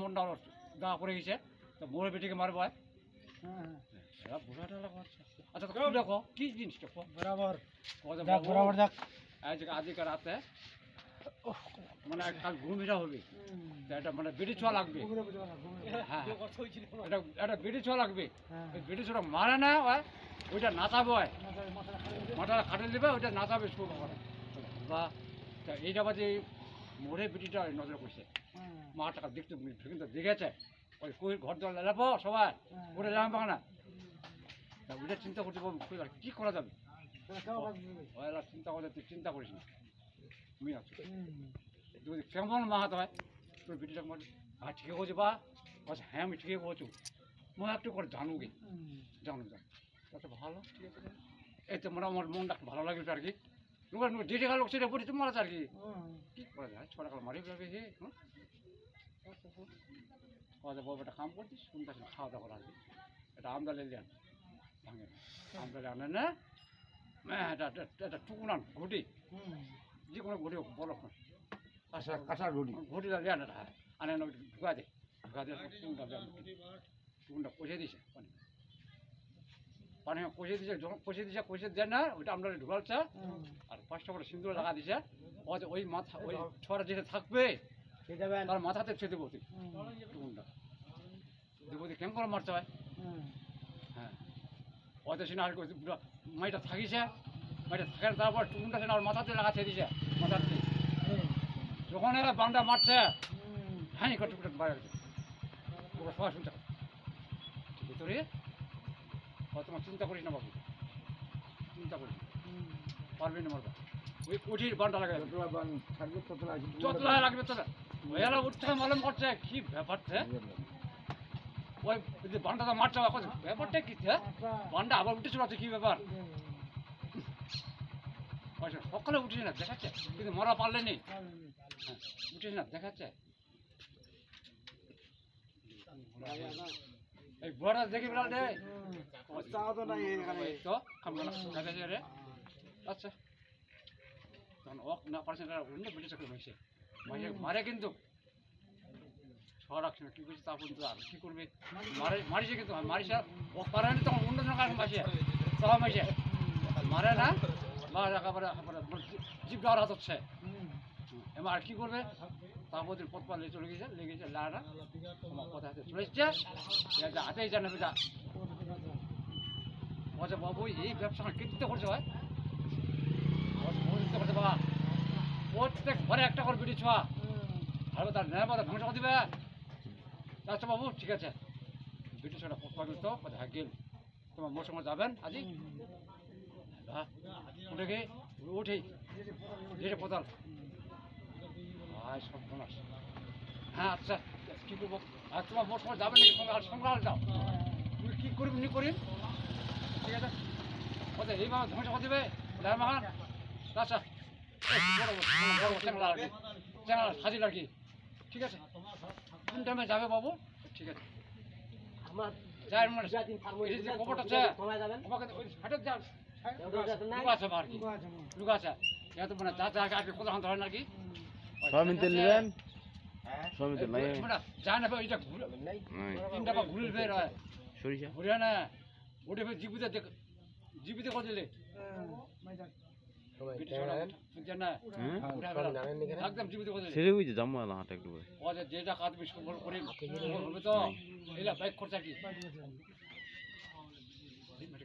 মনটা গা করে গেছে। তো মোড়ে বেটিকে মারবো হয় হ্যাঁ। বুড়া আচ্ছা তো দেখো কি বরাবর। বরাবর আজকে রাতে মানে কাল ঘুমিটা হবে। এটা মানে বেটি ছোঁয়া লাগবে। হ্যাঁ এটা এটা বেটি ছোঁয়া লাগবে। হ্যাঁ। বেটি ছোঁয়া মারে না হয় ওইটা নাচাবো হয় মাথাটা খাটে দেবে। ওইটা নাচাবে শুরু করে বা এইটা বাজে মোড়ে বেটিটা নজর করছে মা টাকা দেখতে কিন্তু দেখেছে। ওই কই ঘর দর লাগাবো সবাই। ওটা লাগাবো না তা ওইটা চিন্তা করতে কই আর কি করা যাবে? ওরা চিন্তা করতে তুই চিন্তা করিস না। তুমি আছো। তুই কেমন মাহাত হয়। তোর বেটিটা মানে হ্যাঁ ঠিক হচ্ছে বা। বলছে হ্যাঁ আমি ঠিকই করছি। মা একটু করে জানু গে জানো জান আচ্ছা ভালো ঠিক আছে। এই তো মানে আমার মনটা ভালো লাগল আর কি। তোমার যে জায়গা লোক সেটা বলি তোমার আছে আর কি কি করা যায় ছটা কাল মারি ফেলবে হে হ্যাঁ কথা বউ একটা কাম করছিস শুনতে খাওয়া দাওয়া করা এটা আমদালে আন ভাঙে আমদালে আনে না হ্যাঁ, এটা এটা- টুকুনান ঘুটি যে কোনো ঘুটি বড় কাঁচা কাঁচা রুটি ঘুটিটা লেন এটা আনে না ঢুকা দে ঢুকা দে টুকুনটা টুকুনটা কষে দিছে পানি পানি কষে দিছে যখন কষে দিছে কষে দেন না ওইটা আমরা ঢুকালছে। আর পাঁচটা করে সিন্দুর লাগা দিছে। ওই ওই মাথা ওই ছড়া যেটা থাকবে তার মাথাতে ছেড়ে দেবো টুকুনটা দেবো কেমন করে মারতে হয়? হ্যাঁ। ওই তো সিনা আর মাইটা থাকিছে। মাইটা থাকার তারপর টুকুনটা সিনা ওর মাথাতে লাগা লাগাতে দিছে মাথাতে। যখন এরা বান্ডা মারছে হ্যাঁ করে টুকুটা বাইরে সবাই শুনতে পাবে। তোমার চিন্তা করিস না বাবু। চিন্তা করিস না। পারবি না মারবা। ওই কুঠির বান্ডা লাগাই থাকবে তত লাগবে যত লাগা লাগবে তোরা ওয়ালা উঠছে মালুম করছে। কি ব্যাপারটা ওই যে বান্ডাটা মারছে এখন ব্যাপারটা কি বান্ডা আবার উঠেছিল আছে কি ব্যাপার? আচ্ছা সকালে উঠিস না দেখাচ্ছে। কিন্তু মরা পারলে নেই হ্যাঁ উঠিস না দেখাচ্ছে। এই বড় দেখি দে। তাও তো নাই এখানে। তো না দেখাচ্ছে রে। আচ্ছা। তখন ওক না পারছে না অন্য বেটে চাকরি মারে কিন্তু। ছড়া রাখছে না কি করছে তা পর্যন্ত আর কি করবে? মারে মারিছে কিন্তু মারিছে ওক পারে না তখন অন্য জনের কাছে মাইছে। সবাই মাইছে। মারে না মার একেবারে জিপ দেওয়ার হাত হচ্ছে। এবার আর কি করবে? দিন পথ পালে চলে গেছে লেগেছে লাড়া আমার কথা হাতে চলে এসছে হাতেই জানে বেটা বলছে বাবু এই ব্যবসা কৃতিত্ব করছে ভাই করছে বাবা প্রত্যেক ঘরে একটা করে বিড়ি ছোঁয়া আর তার নেয় বাদা ধ্বংস করে দিবে আচ্ছা বাবু ঠিক আছে বিড়ি ছোঁয়াটা পথ পাগল তো কথা হ্যাঁ গেল তোমার মোর সঙ্গে যাবেন আজি হ্যাঁ উঠে গিয়ে উঠেই যেটা কোথাল আয় সব বোনাস হ্যাঁ আচ্ছা কী করব আর তোমার মোট সময় যাবে নাকি সঙ্গে আর সঙ্গে আর যাও তুমি কী করবি নি করিম ঠিক আছে ওদের এইভাবে ধ্বংস করে দেবে মাহান আচ্ছা চ্যাংলা আর কি চ্যাংলা সাজিল আর কি ঠিক আছে কোন টাইমে যাবে বাবু ঠিক আছে আমার যাই মানে কবরটা আছে আমাকে। লুকা আছে আর কি লুকা আছে মানে যা যা আগে কোথাও হাতে হয় না আর কি সয়াবিন তেল নেবেন সয়াবিন তেল নাই যা না ওইটা ঘুরে নাই তিনটা পা ঘুরে বের হয় সরিষা ঘুরে না ওটা ফের জীবিত দেখ জীবিত করে দিলে জীবিত করে যেটা হবে তো এলা বাইক খরচা কি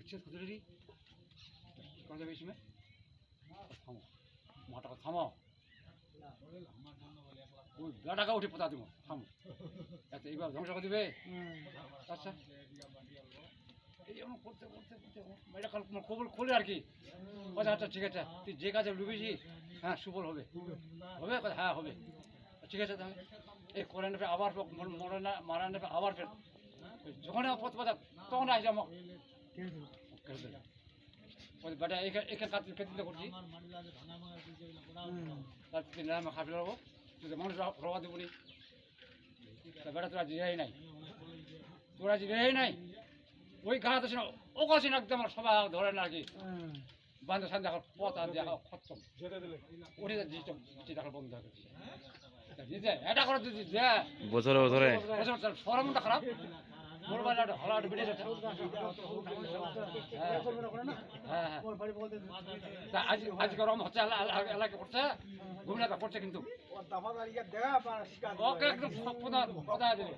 শেষ করে দিলি কোন যাবে ইসমে থামো মাটাকে থামো ওই গাটাকে উঠে পোতা দেবো থামো। এত এইবার ধ্বংস করে দিবে? আচ্ছা। এই যেমন করতে করতে করতে এটা কাল খোলে আর কি। আচ্ছা আচ্ছা ঠিক আছে। তুই যে কাজে ডুবেছি হ্যাঁ সুফল হবে। হবে? কথা হ্যাঁ হবে। ঠিক আছে তাহলে। এই করে নেবে আবার মর- না মারা নেবে আবার ফের। যখন পথ পাতা তখন আসে আমার ওই বেটা এখানে এখানে কাজ খেতে করছি। তার খাবি দেবো যদি মানুষ রবা দেবো তা বেটা তোরা জিরাই নাই। তোরা জিরাই নাই। ওই গা তো শোনা ও কাছে না একদম সবাই ধরে না কি। বান্ধব সান দেখা পথ আর দেখা খতম। উঠে জিনিসটা জিনিস দেখা বন্ধ হয়ে গেছে। এটা করে দিতে যে বছরে বছরে। ফরমটা খারাপ। মোর বাজার হলা বিড়ে হ্যাঁ। হ্যাঁ আজ আজ গরম হচ্ছে এলা- এলা- এলাকা করছে ঘুমলাকা করছে কিন্তু। ওকে একদম প্রধান প্রধান দেবে